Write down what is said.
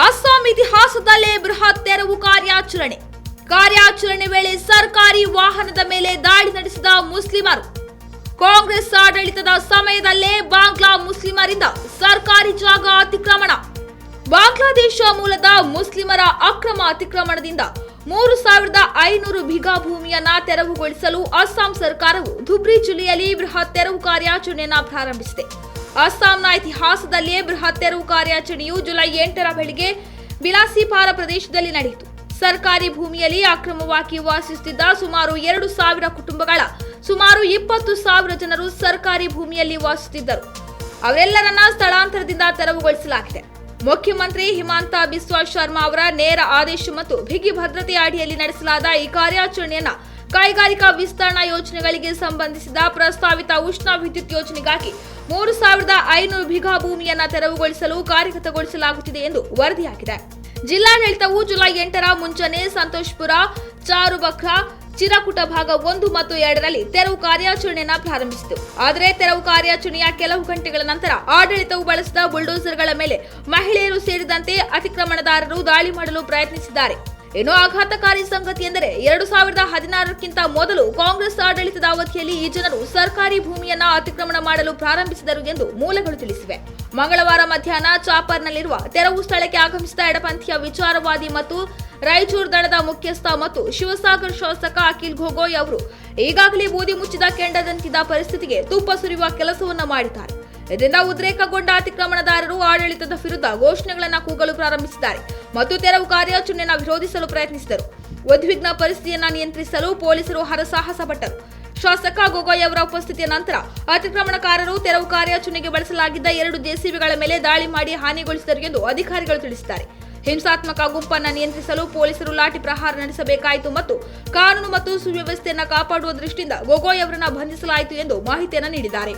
ಅಸ್ಸಾಂ ಇತಿಹಾಸದಲ್ಲೇ ಬೃಹತ್ ತೆರವು ಕಾರ್ಯಾಚರಣೆ. ಕಾರ್ಯಾಚರಣೆ ವೇಳೆ ಸರ್ಕಾರಿ ವಾಹನದ ಮೇಲೆ ದಾಳಿ ನಡೆಸಿದ ಮುಸ್ಲಿಮರು. ಕಾಂಗ್ರೆಸ್ ಆಡಳಿತದ ಸಮಯದಲ್ಲೇ ಬಾಂಗ್ಲಾ ಮುಸ್ಲಿಮರಿಂದ ಸರ್ಕಾರಿ ಜಾಗ ಅತಿಕ್ರಮಣ. ಬಾಂಗ್ಲಾದೇಶ ಮೂಲದ ಮುಸ್ಲಿಮರ ಅಕ್ರಮ ಅತಿಕ್ರಮಣದಿಂದ ಮೂರು ಸಾವಿರದ ಐನೂರು ಬಿಘಾ ಭೂಮಿಯನ್ನ ತೆರವುಗೊಳಿಸಲು ಅಸ್ಸಾಂ ಸರ್ಕಾರವು ಧುಬ್ರಿ ಜಿಲ್ಲೆಯಲ್ಲಿ ಬೃಹತ್ ತೆರವು ಕಾರ್ಯಾಚರಣೆಯನ್ನ ಪ್ರಾರಂಭಿಸಿದೆ. ಅಸ್ಸಾಂನ ಇತಿಹಾಸದಲ್ಲಿಯೇ ಬೃಹತ್ ತೆರವು ಕಾರ್ಯಾಚರಣೆಯು ಜುಲೈ ಎಂಟರ ಬೆಳಿಗ್ಗೆ ಬಿಲಾಸಿಪಾರ ಪ್ರದೇಶದಲ್ಲಿ ನಡೆಯಿತು. ಸರ್ಕಾರಿ ಭೂಮಿಯಲ್ಲಿ ಅಕ್ರಮವಾಗಿ ವಾಸಿಸುತ್ತಿದ್ದ ಸುಮಾರು ಎರಡು ಸಾವಿರ ಕುಟುಂಬಗಳ, ಸುಮಾರು ಇಪ್ಪತ್ತು ಸಾವಿರ ಜನರು ಸರ್ಕಾರಿ ಭೂಮಿಯಲ್ಲಿ ವಾಸಿಸುತ್ತಿದ್ದರು. ಅವರೆಲ್ಲರನ್ನ ಸ್ಥಳಾಂತರದಿಂದ ತೆರವುಗೊಳಿಸಲಾಗಿದೆ. ಮುಖ್ಯಮಂತ್ರಿ ಹಿಮಾಂತ ಬಿಸ್ವಾ ಶರ್ಮಾ ಅವರ ನೇರ ಆದೇಶ ಮತ್ತು ಬಿಗಿ ಭದ್ರತೆಯ ಅಡಿಯಲ್ಲಿ ನಡೆಸಲಾದ ಈ ಕಾರ್ಯಾಚರಣೆಯನ್ನ ಕೈಗಾರಿಕಾ ವಿಸ್ತರಣಾ ಯೋಜನೆಗಳಿಗೆ ಸಂಬಂಧಿಸಿದ ಪ್ರಸ್ತಾವಿತ ಉಷ್ಣ ವಿದ್ಯುತ್ ಯೋಜನೆಗಾಗಿ ಮೂರು ಸಾವಿರದ ಐನೂರು ಬಿಘಾ ಭೂಮಿಯನ್ನು ತೆರವುಗೊಳಿಸಲು ಕಾರ್ಯಗತಗೊಳಿಸಲಾಗುತ್ತಿದೆ ಎಂದು ವರದಿಯಾಗಿದೆ. ಜಿಲ್ಲಾಡಳಿತವು ಜುಲೈ ಎಂಟರ ಮುಂಚೆನೆ ಸಂತೋಷ್ಪುರ, ಚಾರುಬಕ್ರ, ಚಿರಕುಟ ಭಾಗ ಒಂದು ಮತ್ತು ಎರಡರಲ್ಲಿ ತೆರವು ಕಾರ್ಯಾಚರಣೆಯನ್ನು ಪ್ರಾರಂಭಿಸಿತು. ಆದರೆ ತೆರವು ಕಾರ್ಯಾಚರಣೆಯ ಕೆಲವು ಗಂಟೆಗಳ ನಂತರ ಆಡಳಿತವು ಬಳಸಿದ ಬುಲ್ಡೋಸರ್ಗಳ ಮೇಲೆ ಮಹಿಳೆಯರು ಸೇರಿದಂತೆ ಅತಿಕ್ರಮಣದಾರರು ದಾಳಿ ಮಾಡಲು ಪ್ರಯತ್ನಿಸಿದ್ದಾರೆ. ಇನ್ನು ಆಘಾತಕಾರಿ ಸಂಗತಿ ಎಂದರೆ ಎರಡು ಸಾವಿರದ ಹದಿನಾರಕ್ಕಿಂತ ಮೊದಲು ಕಾಂಗ್ರೆಸ್ ಆಡಳಿತದ ಅವಧಿಯಲ್ಲಿ ಈ ಜನರು ಸರ್ಕಾರಿ ಭೂಮಿಯನ್ನ ಅತಿಕ್ರಮಣ ಮಾಡಲು ಪ್ರಾರಂಭಿಸಿದರು ಎಂದು ಮೂಲಗಳು ತಿಳಿಸಿವೆ. ಮಂಗಳವಾರ ಮಧ್ಯಾಹ್ನ ಚಾಪರ್ನಲ್ಲಿರುವ ತೆರವು ಸ್ಥಳಕ್ಕೆ ಆಗಮಿಸಿದ ಎಡಪಂಥೀಯ ವಿಚಾರವಾದಿ ಮತ್ತು ರಾಯಚೂರು ದಳದ ಮುಖ್ಯಸ್ಥ ಮತ್ತು ಶಿವಸಾಗರ್ ಶಾಸಕ ಅಖಿಲ್ ಗೊಗೋಯ್ ಅವರು ಈಗಾಗಲೇ ಬೂದಿ ಮುಚ್ಚಿದ ಕೆಂಡದಂತಿದ್ದ ಪರಿಸ್ಥಿತಿಗೆ ತುಪ್ಪ ಸುರಿಯುವ ಕೆಲಸವನ್ನ ಮಾಡಿದ್ದಾರೆ. ಇದರಿಂದ ಉದ್ರೇಕಗೊಂಡ ಅತಿಕ್ರಮಣದಾರರು ಆಡಳಿತದ ವಿರುದ್ಧ ಘೋಷಣೆಗಳನ್ನು ಕೂಗಲು ಪ್ರಾರಂಭಿಸಿದ್ದಾರೆ. ಮತ್ತು ತೆರವು ಕಾರ್ಯಾಚರಣೆಯನ್ನು ವಿರೋಧಿಸಲು ಪ್ರಯತ್ನಿಸಿದರು. ಉದ್ವಿಗ್ನ ಪರಿಸ್ಥಿತಿಯನ್ನು ನಿಯಂತ್ರಿಸಲು ಪೊಲೀಸರು ಹರಸಾಹಸ ಪಟ್ಟರು. ಶಾಸಕ ಗೊಗೊಯ್ ಅವರ ಉಪಸ್ಥಿತಿಯ ನಂತರ ಅತಿಕ್ರಮಣಕಾರರು ತೆರವು ಕಾರ್ಯಾಚರಣೆಗೆ ಬಳಸಲಾಗಿದ್ದ ಎರಡು ಜೆಸಿಬಿಗಳ ಮೇಲೆ ದಾಳಿ ಮಾಡಿ ಹಾನಿಗೊಳಿಸಿದರು ಎಂದು ಅಧಿಕಾರಿಗಳು ತಿಳಿಸಿದ್ದಾರೆ. ಹಿಂಸಾತ್ಮಕ ಗುಂಪನ್ನು ನಿಯಂತ್ರಿಸಲು ಪೊಲೀಸರು ಲಾಠಿ ಪ್ರಹಾರ ನಡೆಸಬೇಕಾಯಿತು ಮತ್ತು ಕಾನೂನು ಮತ್ತು ಸುವ್ಯವಸ್ಥೆಯನ್ನು ಕಾಪಾಡುವ ದೃಷ್ಟಿಯಿಂದ ಗೊಗೊಯ್ ಅವರನ್ನು ಬಂಧಿಸಲಾಯಿತು ಎಂದು ಮಾಹಿತಿಯನ್ನು ನೀಡಿದ್ದಾರೆ.